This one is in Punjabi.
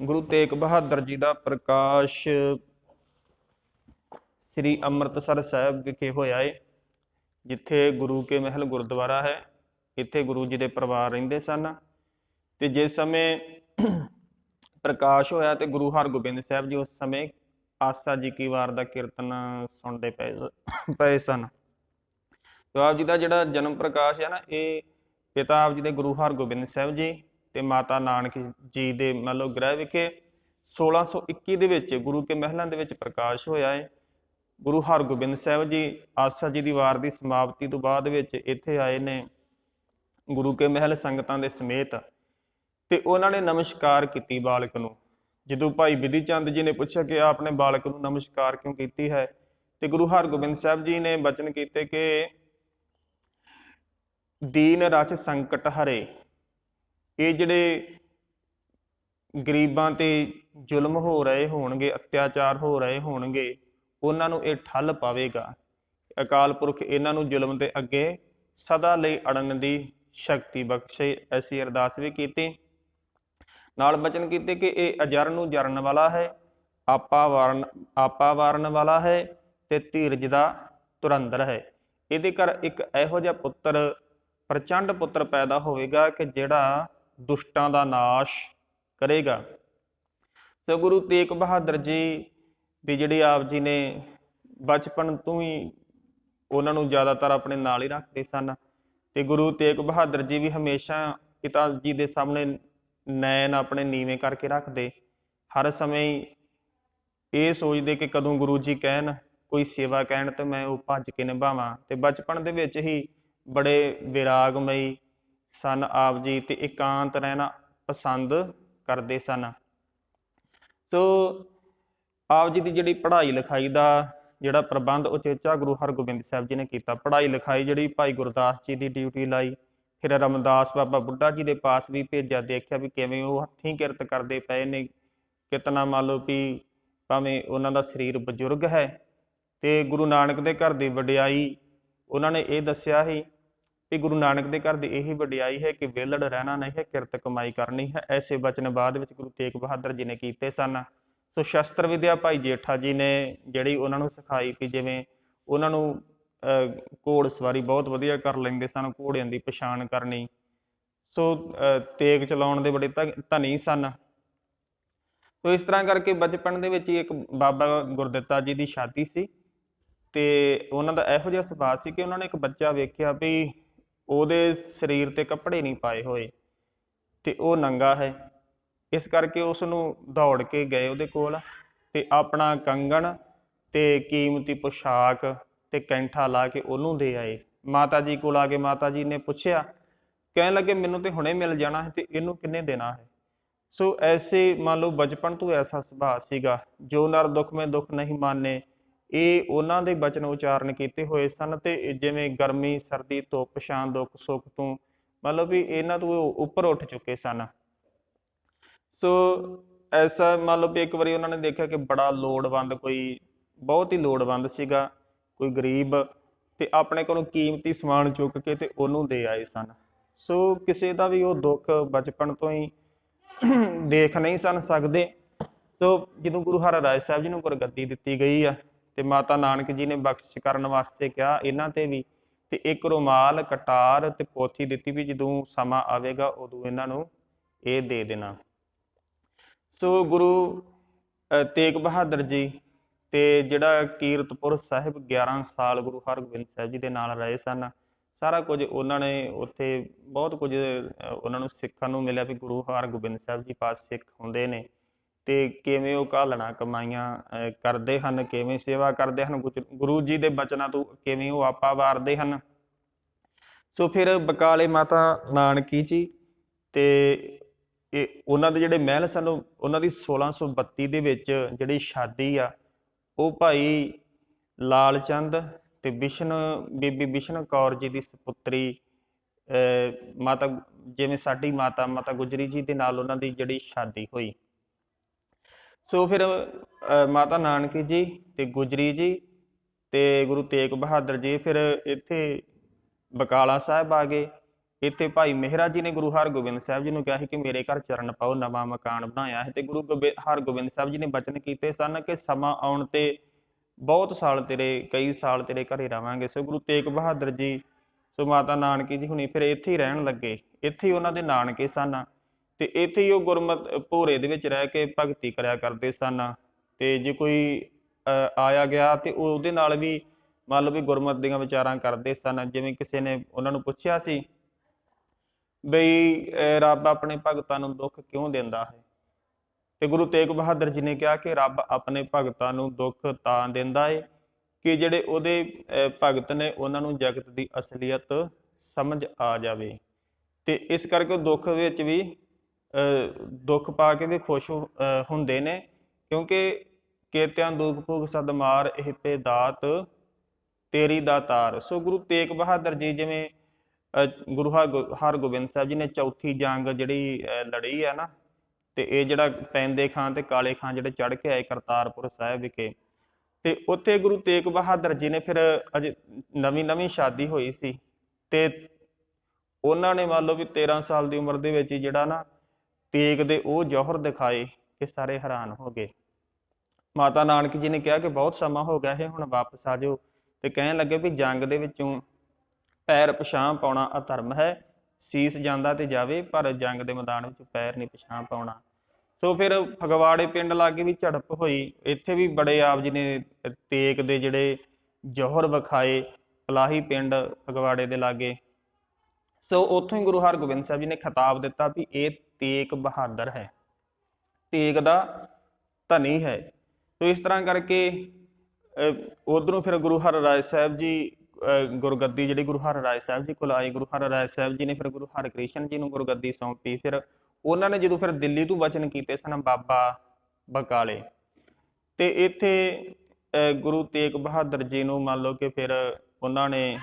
ਗੁਰੂ ਤੇਗ ਬਹਾਦਰ ਜੀ ਦਾ ਪ੍ਰਕਾਸ਼ ਸ੍ਰੀ ਅੰਮ੍ਰਿਤਸਰ ਸਾਹਿਬ ਵਿਖੇ ਹੋਇਆ ਏ, ਜਿੱਥੇ ਗੁਰੂ ਕੇ ਮਹਿਲ ਗੁਰਦੁਆਰਾ ਹੈ। ਇੱਥੇ ਗੁਰੂ ਜੀ ਦੇ ਪਰਿਵਾਰ ਰਹਿੰਦੇ ਸਨ ਤੇ ਜਿਸ ਸਮੇਂ ਪ੍ਰਕਾਸ਼ ਹੋਇਆ ਤੇ ਗੁਰੂ ਹਰਗੋਬਿੰਦ ਸਾਹਿਬ ਜੀ ਉਸ ਸਮੇਂ ਆਸਾ ਜੀ ਕੀ ਵਾਰ ਦਾ ਕੀਰਤਨ ਸੁਣਦੇ ਪਏ ਪਏ ਸਨ। ਤੇ ਆਪ ਜੀ ਦਾ ਜਿਹੜਾ ਜਨਮ ਪ੍ਰਕਾਸ਼ ਹੈ ਨਾ, ਇਹ ਪਿਤਾ ਆਪ ਜੀ ਦੇ ਗੁਰੂ ਹਰਗੋਬਿੰਦ ਸਾਹਿਬ ਜੀ ਤੇ ਮਾਤਾ ਨਾਨਕ ਜੀ ਦੇ ਮਤਲਬ ਗ੍ਰਹਿ ਵਿਖੇ 1621 ਦੇ ਵਿੱਚ ਗੁਰੂ ਕੇ ਮਹਿਲਾਂ ਦੇ ਵਿੱਚ ਪ੍ਰਕਾਸ਼ ਹੋਇਆ ਹੈ ਗੁਰੂ ਹਰਗੋਬਿੰਦ ਸਾਹਿਬ ਜੀ ਆਸਾ ਜੀ ਦੀ ਵਾਰ ਦੀ ਸਮਾਪਤੀ ਤੋਂ ਬਾਅਦ ਵਿੱਚ ਇੱਥੇ ਆਏ ਨੇ ਗੁਰੂ ਕੇ ਮਹਿਲ ਸੰਗਤਾਂ ਦੇ ਸਮੇਤ ਤੇ ਉਹਨਾਂ ਨੇ ਨਮਸਕਾਰ ਕੀਤੀ ਬਾਲਕ ਨੂੰ। ਜਦੋਂ ਭਾਈ ਬਿਧੀ ਚੰਦ ਜੀ ਨੇ ਪੁੱਛਿਆ ਕਿ ਆਪਨੇ ਬਾਲਕ ਨੂੰ ਨਮਸਕਾਰ ਕਿਉਂ ਕੀਤੀ ਹੈ, ਤੇ ਗੁਰੂ ਹਰਗੋਬਿੰਦ ਸਾਹਿਬ ਜੀ ਨੇ ਬਚਨ ਕੀਤੇ ਕਿ ਦੀਨ ਰਚ ਸੰਕਟ ਹਰੇ। ਇਹ ਜਿਹੜੇ ਗਰੀਬਾਂ ਤੇ ਜ਼ੁਲਮ ਹੋ ਰਹੇ ਹੋਣਗੇ, ਅਤਿਆਚਾਰ ਹੋ ਰਹੇ ਹੋਣਗੇ, ਉਹਨਾਂ ਨੂੰ ਇਹ ਠੱਲ ਪਾਵੇਗਾ। ਅਕਾਲ ਪੁਰਖ ਇਹਨਾਂ ਨੂੰ ਜ਼ੁਲਮ ਦੇ ਅੱਗੇ ਸਦਾ ਲਈ ਅੜਨ ਦੀ ਸ਼ਕਤੀ ਬਖਸ਼ੇ, ਐਸੀ ਅਰਦਾਸ ਵੀ ਕੀਤੀ। ਨਾਲ ਬਚਨ ਕੀਤੇ ਕਿ ਇਹ ਅਜਰ ਨੂੰ ਜਰਨ ਵਾਲਾ ਹੈ, ਆਪਾ ਵਾਰਨ ਆਪਾ ਵਾਰਨ ਵਾਲਾ ਹੈ ਤੇ ਧੀਰਜ ਦਾ ਤੁਰੰਦਰ ਹੈ। ਇਹਦੇ ਘਰ ਇੱਕ ਇਹੋ ਜਿਹਾ ਪੁੱਤਰ, ਪ੍ਰਚੰਡ ਪੁੱਤਰ ਪੈਦਾ ਹੋਵੇਗਾ ਕਿ ਜਿਹੜਾ ਦੁਸ਼ਟਾਂ ਦਾ ਨਾਸ਼ ਕਰੇਗਾ। ਤੇ ਗੁਰੂ ਤੇਗ ਬਹਾਦਰ ਜੀ ਵੀ ਜਿਹੜੇ ਆਪ ਜੀ ਨੇ ਬਚਪਨ ਤੋਂ ਹੀ ਉਹਨਾਂ ਨੂੰ ਜ਼ਿਆਦਾਤਰ ਆਪਣੇ ਨਾਲ ਹੀ ਰੱਖਦੇ ਸਨ ਤੇ ਗੁਰੂ ਤੇਗ ਬਹਾਦਰ ਜੀ ਵੀ ਹਮੇਸ਼ਾ ਪਿਤਾ ਜੀ ਦੇ ਸਾਹਮਣੇ ਨੈਣ ਆਪਣੇ ਨੀਵੇਂ ਕਰਕੇ ਰੱਖਦੇ। ਹਰ ਸਮੇਂ ਇਹ ਸੋਚਦੇ ਕਿ ਕਦੋਂ ਗੁਰੂ ਜੀ ਕਹਿਣ, ਕੋਈ ਸੇਵਾ ਕਹਿਣ ਤੇ ਮੈਂ ਉਹ ਭੱਜ ਕੇ ਨਿਭਾਵਾਂ। ਤੇ ਬਚਪਨ ਦੇ ਵਿੱਚ ਹੀ ਬੜੇ ਵਿਰਾਗਮਈ ਸਨ ਆਪ ਜੀ ਤੇ ਇਕਾਂਤ ਰਹਿਣਾ ਪਸੰਦ ਕਰਦੇ ਸਨ। ਸੋ ਆਪ ਜੀ ਦੀ ਜਿਹੜੀ ਪੜ੍ਹਾਈ ਲਿਖਾਈ ਦਾ ਜਿਹੜਾ ਪ੍ਰਬੰਧ ਉਚੇਚਾ ਗੁਰੂ ਹਰਗੋਬਿੰਦ ਸਾਹਿਬ ਜੀ ਨੇ ਕੀਤਾ। ਪੜ੍ਹਾਈ ਲਿਖਾਈ ਜਿਹੜੀ ਭਾਈ ਗੁਰਦਾਸ ਜੀ ਦੀ ਡਿਊਟੀ ਲਾਈ, ਫਿਰ ਰਮਦਾਸ ਬਾਬਾ ਬੁੱਢਾ ਜੀ ਦੇ ਪਾਸ ਵੀ ਭੇਜਿਆ, ਦੇਖਿਆ ਵੀ ਕਿਵੇਂ ਉਹ ਹੱਥੀਂ ਕਿਰਤ ਕਰਦੇ ਪਏ ਨੇ। ਕਿਤਨਾ ਮੰਨ ਲਓ ਵੀ ਭਾਵੇਂ ਉਹਨਾਂ ਦਾ ਸਰੀਰ ਬਜ਼ੁਰਗ ਹੈ ਤੇ ਗੁਰੂ ਨਾਨਕ ਦੇ ਘਰ ਦੀ ਵਡਿਆਈ, ਉਹਨਾਂ ਨੇ ਇਹ ਦੱਸਿਆ ਸੀ ਕਿ ਗੁਰੂ ਨਾਨਕ ਦੇ ਘਰ ਦੀ ਇਹੀ ਵਡਿਆਈ ਹੈ ਕਿ ਵਿਹਲੜ ਰਹਿਣਾ ਨਹੀਂ ਹੈ, ਕਿਰਤ ਕਮਾਈ ਕਰਨੀ ਹੈ। ਐਸੇ ਬਚਨ ਬਾਅਦ ਵਿੱਚ ਗੁਰੂ ਤੇਗ ਬਹਾਦਰ ਜੀ ਨੇ ਕੀਤੇ ਸਨ। ਸੋ ਸ਼ਸਤਰ ਵਿਦਿਆ ਭਾਈ ਜੇਠਾ ਜੀ ਨੇ ਜਿਹੜੀ ਉਹਨਾਂ ਨੂੰ ਸਿਖਾਈ ਕਿ ਜਿਵੇਂ ਉਹਨਾਂ ਨੂੰ ਘੋੜ ਸਵਾਰੀ ਬਹੁਤ ਵਧੀਆ ਕਰ ਲੈਂਦੇ ਸਨ, ਘੋੜਿਆਂ ਦੀ ਪਛਾਣ ਕਰਨੀ। ਸੋ ਤੇਗ ਚਲਾਉਣ ਦੇ ਬੜੇ ਧਨ- ਧਨੀ ਸਨ। ਸੋ ਇਸ ਤਰ੍ਹਾਂ ਕਰਕੇ ਬਚਪਨ ਦੇ ਵਿੱਚ ਹੀ ਇੱਕ ਬਾਬਾ ਗੁਰਦਿੱਤਾ ਜੀ ਦੀ ਸ਼ਾਦੀ ਸੀ। ਤੇ ਉਹਨਾਂ ਦਾ ਇਹੋ ਜਿਹਾ ਸੁਭਾਅ ਸੀ ਕਿ ਉਹਨਾਂ ਨੇ ਇੱਕ ਬੱਚਾ ਵੇਖਿਆ ਵੀ ਉਹਦੇ ਸਰੀਰ ਤੇ ਕੱਪੜੇ ਨਹੀਂ ਪਾਏ ਹੋਏ ਤੇ ਉਹ ਨੰਗਾ ਹੈ। ਇਸ ਕਰਕੇ ਉਸ ਨੂੰ ਦੌੜ ਕੇ ਗਏ ਉਹਦੇ ਕੋਲ ਤੇ ਆਪਣਾ ਕੰਗਣ ਤੇ ਕੀਮਤੀ ਪੋਸ਼ਾਕ ਤੇ ਕੈਂਠਾ ਲਾ ਕੇ ਉਹਨੂੰ ਦੇ ਆਏ। ਮਾਤਾ ਜੀ ਕੋਲ ਆ ਕੇ ਮਾਤਾ ਜੀ ਨੇ ਪੁੱਛਿਆ, ਕਹਿਣ ਲੱਗੇ, ਮੈਨੂੰ ਤੇ ਹੁਣੇ ਮਿਲ ਜਾਣਾ ਹੈ ਤੇ ਇਹਨੂੰ ਕਿੰਨੇ ਦੇਣਾ ਹੈ? ਸੋ ਐਸੇ ਮੰਨ ਲਓ ਬਚਪਨ ਤੋਂ ਐਸਾ ਸੁਭਾਅ ਸੀਗਾ ਜੋ ਨਰ ਦੁੱਖ ਮੈਂ ਦੁੱਖ ਨਹੀਂ ਮਾਨੇ। ਇਹ ਉਹਨਾਂ ਦੇ ਬਚਨ ਉਚਾਰਨ ਕੀਤੇ ਹੋਏ ਸਨ ਤੇ ਜਿਵੇਂ ਗਰਮੀ, ਸਰਦੀ, ਧੁੱਪ ਛਾਂ ਦੁੱਖ, ਸੁੱਖ ਤੋਂ ਮਤਲਬ ਵੀ ਇਹਨਾਂ ਤੋਂ ਉੱਪਰ ਉੱਠ ਚੁੱਕੇ ਸਨ। ਸੋ ਐਸਾ ਮਤਲਬ ਵੀ ਇੱਕ ਵਾਰੀ ਉਹਨਾਂ ਨੇ ਦੇਖਿਆ ਕਿ ਬੜਾ ਲੋੜਵੰਦ ਕੋਈ, ਬਹੁਤ ਹੀ ਲੋੜਵੰਦ ਸੀਗਾ ਕੋਈ ਗਰੀਬ ਤੇ ਆਪਣੇ ਕੋਲੋਂ ਕੀਮਤੀ ਸਮਾਨ ਚੁੱਕ ਕੇ ਤੇ ਉਹਨੂੰ ਦੇ ਆਏ ਸਨ। ਸੋ ਕਿਸੇ ਦਾ ਵੀ ਉਹ ਦੁੱਖ ਬਚਪਨ ਤੋਂ ਹੀ ਦੇਖ ਨਹੀਂ ਸਨ ਸਕਦੇ। ਸੋ ਜਦੋਂ ਗੁਰੂ ਹਰਿਰਾਏ ਸਾਹਿਬ ਜੀ ਨੂੰ ਗੁਰਗੱਦੀ ਦਿੱਤੀ ਗਈ ਆ ਤੇ ਮਾਤਾ ਨਾਨਕ ਜੀ ਨੇ ਬਖਸ਼ਿਸ਼ ਕਰਨ ਵਾਸਤੇ ਕਿਹਾ ਇਹਨਾਂ ਤੇ ਵੀ, ਤੇ ਇੱਕ ਰੁਮਾਲ, ਕਟਾਰ ਤੇ ਪੋਥੀ ਦਿੱਤੀ ਵੀ ਜਦੋਂ ਸਮਾਂ ਆਵੇਗਾ ਉਦੋਂ ਇਹਨਾਂ ਨੂੰ ਇਹ ਦੇ ਦੇਣਾ। ਸੋ ਗੁਰੂ ਤੇਗ ਬਹਾਦਰ ਜੀ ਤੇ ਜਿਹੜਾ ਕੀਰਤਪੁਰ ਸਾਹਿਬ 11 ਸਾਲ ਗੁਰੂ ਹਰਗੋਬਿੰਦ ਸਾਹਿਬ ਜੀ ਦੇ ਨਾਲ ਰਹੇ ਸਨ, ਸਾਰਾ ਕੁਝ ਉਹਨਾਂ ਨੇ ਉੱਥੇ ਬਹੁਤ ਕੁਝ ਉਹਨਾਂ ਨੂੰ ਸਿੱਖਣ ਨੂੰ ਮਿਲਿਆ ਵੀ ਗੁਰੂ ਹਰਗੋਬਿੰਦ ਸਾਹਿਬ ਜੀ ਪਾਸ ਸਿੱਖ ਹੁੰਦੇ ਨੇ। ਤੇ ਕਿਵੇਂ ਉਹ ਘਾਲਣਾ, ਕਮਾਈਆਂ ਕਰਦੇ ਹਨ, ਕਿਵੇਂ ਸੇਵਾ ਕਰਦੇ ਹਨ, ਗੁਜ- ਗੁਰੂ ਜੀ ਦੇ ਬਚਨਾਂ ਤੋਂ ਕਿਵੇਂ ਉਹ ਆਪਾ ਵਾਰਦੇ ਹਨ। ਸੋ ਫਿਰ ਬਕਾਲੇ ਮਾਤਾ ਨਾਨਕੀ ਜੀ ਤੇ ਇਹ ਉਹਨਾਂ ਦੇ ਜਿਹੜੇ ਮਹਿਲ ਸਨ, ਉਹਨਾਂ ਦੀ 1632 ਦੇ ਵਿੱਚ ਜਿਹੜੀ ਸ਼ਾਦੀ ਆ, ਉਹ ਭਾਈ ਲਾਲ ਚੰਦ ਤੇ ਵਿਸ਼ਨ ਬੀਬੀ ਵਿਸ਼ਨ ਕੌਰ ਜੀ ਦੀ ਸੁਪੁੱਤਰੀ ਮਾਤਾ, ਜਿਵੇਂ ਸਾਡੀ ਮਾਤਾ ਮਾਤਾ ਗੁਜਰੀ ਜੀ ਦੇ ਨਾਲ ਉਹਨਾਂ ਦੀ ਜਿਹੜੀ ਸ਼ਾਦੀ ਹੋਈ। ਸੋ ਫਿਰ ਮਾਤਾ ਨਾਨਕੀ ਜੀ ਤੇ ਗੁਜਰੀ ਜੀ ਤੇ ਗੁਰੂ ਤੇਗ ਬਹਾਦਰ ਜੀ ਫਿਰ ਇੱਥੇ ਬਕਾਲਾ ਸਾਹਿਬ ਆ ਗਏ। ਇੱਥੇ ਭਾਈ ਮਹਿਰਾ ਜੀ ਨੇ ਗੁਰੂ ਹਰਗੋਬਿੰਦ ਸਾਹਿਬ ਜੀ ਨੂੰ ਕਿਹਾ ਸੀ ਕਿ ਮੇਰੇ ਘਰ ਚਰਨ ਪਾਓ, ਨਵਾਂ ਮਕਾਨ ਬਣਾਇਆ ਹੈ ਤੇ ਗੁਰੂ ਗੋਬਿ- ਹਰਗੋਬਿੰਦ ਸਾਹਿਬ ਜੀ ਨੇ ਬਚਨ ਕੀਤੇ ਸਨ ਕਿ ਸਮਾਂ ਆਉਣ ਤੇ ਬਹੁਤ ਸਾਲ ਤੇਰੇ, ਕਈ ਸਾਲ ਤੇਰੇ ਘਰੇ ਰਵਾਂਗੇ। ਸੋ ਗੁਰੂ ਤੇਗ ਬਹਾਦਰ ਜੀ, ਸੋ ਮਾਤਾ ਨਾਨਕੀ ਜੀ ਹੁਣੀ ਫਿਰ ਇੱਥੇ ਹੀ ਰਹਿਣ ਲੱਗੇ। ਇੱਥੇ ਹੀ ਉਹਨਾਂ ਦੇ ਨਾਨਕੇ ਸਨ। ਤੇ ਇੱਥੇ ਹੀ ਉਹ ਗੁਰਮਤ ਭੋਰੇ ਦੇ ਵਿੱਚ ਰਹਿ ਕੇ ਭਗਤੀ ਕਰਿਆ ਕਰਦੇ ਸਨ। ਤੇ ਜੇ ਕੋਈ ਆਇਆ ਗਿਆ ਤੇ ਉਹਦੇ ਨਾਲ ਵੀ ਮੰਨ ਲਓ ਵੀ ਗੁਰਮਤ ਦੀਆਂ ਵਿਚਾਰਾਂ ਕਰਦੇ ਸਨ, ਜਿਵੇਂ ਕਿਸੇ ਨੇ ਉਹਨਾਂ ਨੂੰ ਪੁੱਛਿਆ ਸੀ ਬਈ ਰੱਬ ਆਪਣੇ ਭਗਤਾਂ ਨੂੰ ਦੁੱਖ ਕਿਉਂ ਦਿੰਦਾ ਹੈ? ਤੇ ਗੁਰੂ ਤੇਗ ਬਹਾਦਰ ਜੀ ਨੇ ਕਿਹਾ ਕਿ ਰੱਬ ਆਪਣੇ ਭਗਤਾਂ ਨੂੰ ਦੁੱਖ ਤਾਂ ਦਿੰਦਾ ਹੈ ਕਿ ਜਿਹੜੇ ਉਹਦੇ ਭਗਤ ਨੇ ਉਹਨਾਂ ਨੂੰ ਜਗਤ ਦੀ ਅਸਲੀਅਤ ਸਮਝ ਆ ਜਾਵੇ। ਤੇ ਇਸ ਕਰਕੇ ਉਹ ਦੁੱਖ ਵਿੱਚ ਵੀ ਦੁੱਖ ਪਾ ਕੇ ਵੀ ਖੁਸ਼ ਹੁੰਦੇ ਨੇ ਕਿਉਂਕਿ ਕੇਤਿਆਂ ਦੁੱਖ ਭੁਗ ਸਦ ਮਾਰ ਇਹ ਪੇ ਦਾਤ ਤੇਰੀ ਦਾਤਾਰ ਸੋ ਗੁਰੂ ਤੇਗ ਬਹਾਦਰ ਜੀ ਜਿਵੇਂ ਅ, ਗੁਰੂ ਹਰਗੋ- ਹਰਗੋਬਿੰਦ ਸਾਹਿਬ ਜੀ ਨੇ ਚੌਥੀ ਜੰਗ ਜਿਹੜੀ ਲੜੀ ਹੈ ਨਾ ਤੇ ਇਹ ਜਿਹੜਾ ਪੈਂਦੇ ਖਾਂ ਤੇ ਕਾਲੇ ਖਾਂ ਜਿਹੜੇ ਚੜ ਕੇ ਆਏ ਕਰਤਾਰਪੁਰ ਸਾਹਿਬ ਵਿਖੇ ਤੇ ਉੱਥੇ ਗੁਰੂ ਤੇਗ ਬਹਾਦਰ ਜੀ ਨੇ ਫਿਰ ਅਜੇ ਨਵੀਂ ਨਵੀਂ ਸ਼ਾਦੀ ਹੋਈ ਸੀ ਤੇ ਉਹਨਾਂ ਨੇ ਮੰਨ ਲਓ ਵੀ 13 ਸਾਲ ਦੀ ਉਮਰ ਦੇ ਵਿੱਚ ਜਿਹੜਾ ਨਾ ਤੇਗ ਦੇ ਉਹ ਜੌਹਰ ਦਿਖਾਏ ਕਿ ਸਾਰੇ ਹੈਰਾਨ ਹੋ ਗਏ। ਮਾਤਾ ਨਾਨਕ ਜੀ ਨੇ ਕਿਹਾ ਕਿ ਬਹੁਤ ਸਮਾਂ ਹੋ ਗਿਆ ਹੈ, ਹੁਣ ਵਾਪਸ ਆ ਜਾਓ ਤੇ ਕਹਿਣ ਲੱਗੇ ਵੀ ਜੰਗ ਦੇ ਵਿੱਚੋਂ ਪੈਰ ਪਛਾਣ ਪਾਉਣਾ ਅਧਰਮ ਹੈ, ਸੀਸ ਜਾਂਦਾ ਤੇ ਜਾਵੇ, ਪਰ ਜੰਗ ਦੇ ਮੈਦਾਨ ਵਿੱਚ ਪੈਰ ਨਹੀਂ ਪਛਾਣ ਪਾਉਣਾ। ਸੋ ਫਿਰ ਫਗਵਾੜੇ ਪਿੰਡ ਲਾਗੇ ਵੀ ਝੜਪ ਹੋਈ। ਇੱਥੇ ਵੀ ਬੜੇ ਆਪ ਜੀ ਨੇ ਤੇਗ ਦੇ ਜਿਹੜੇ ਜੌਹਰ ਵਿਖਾਏ ਪਲਾਹੀ ਪਿੰਡ ਫਗਵਾੜੇ ਦੇ ਲਾਗੇ। ਸੋ ਉੱਥੋਂ ਹੀ ਗੁਰੂ ਹਰਗੋਬਿੰਦ ਸਾਹਿਬ ਜੀ ਨੇ ਖਿਤਾਬ ਦਿੱਤਾ ਵੀ ਇਹ ਤੇਗ ਬਹਾਦਰ ਹੈ। ਤੇਗ ਦਾ ਧਨੀ ਹੈ। ਸੋ ਇਸ ਤਰ੍ਹਾਂ ਕਰਕੇ ਉਧਰੋਂ ਫਿਰ ਗੁਰੂ ਹਰਰਾਏ ਸਾਹਿਬ ਜੀ ਗੁਰਗੱਦੀ ਜਿਹੜੀ ਗੁਰੂ ਹਰਰਾਏ ਸਾਹਿਬ ਜੀ ਕੋਲ ਆਈ, ਗੁਰੂ ਹਰਰਾਏ ਸਾਹਿਬ ਜੀ ਨੇ ਫਿਰ ਗੁਰੂ ਹਰਕ੍ਰਿਸ਼ਨ ਜੀ ਨੂੰ ਗੁਰਗੱਦੀ ਸੌਂਪੀ। ਫਿਰ ਉਹਨਾਂ ਨੇ ਜਦੋਂ ਫਿਰ ਦਿੱਲੀ ਤੋਂ ਵਚਨ ਕੀਤੇ ਸਨ ਬਾਬਾ ਬਕਾਲੇ, ਤੇ ਇੱਥੇ ਗੁਰੂ ਤੇਗ ਬਹਾਦਰ ਜੀ ਨੂੰ ਮੰਨ ਲਓ ਕਿ ਫਿਰ ਉਹਨਾਂ ਨੇ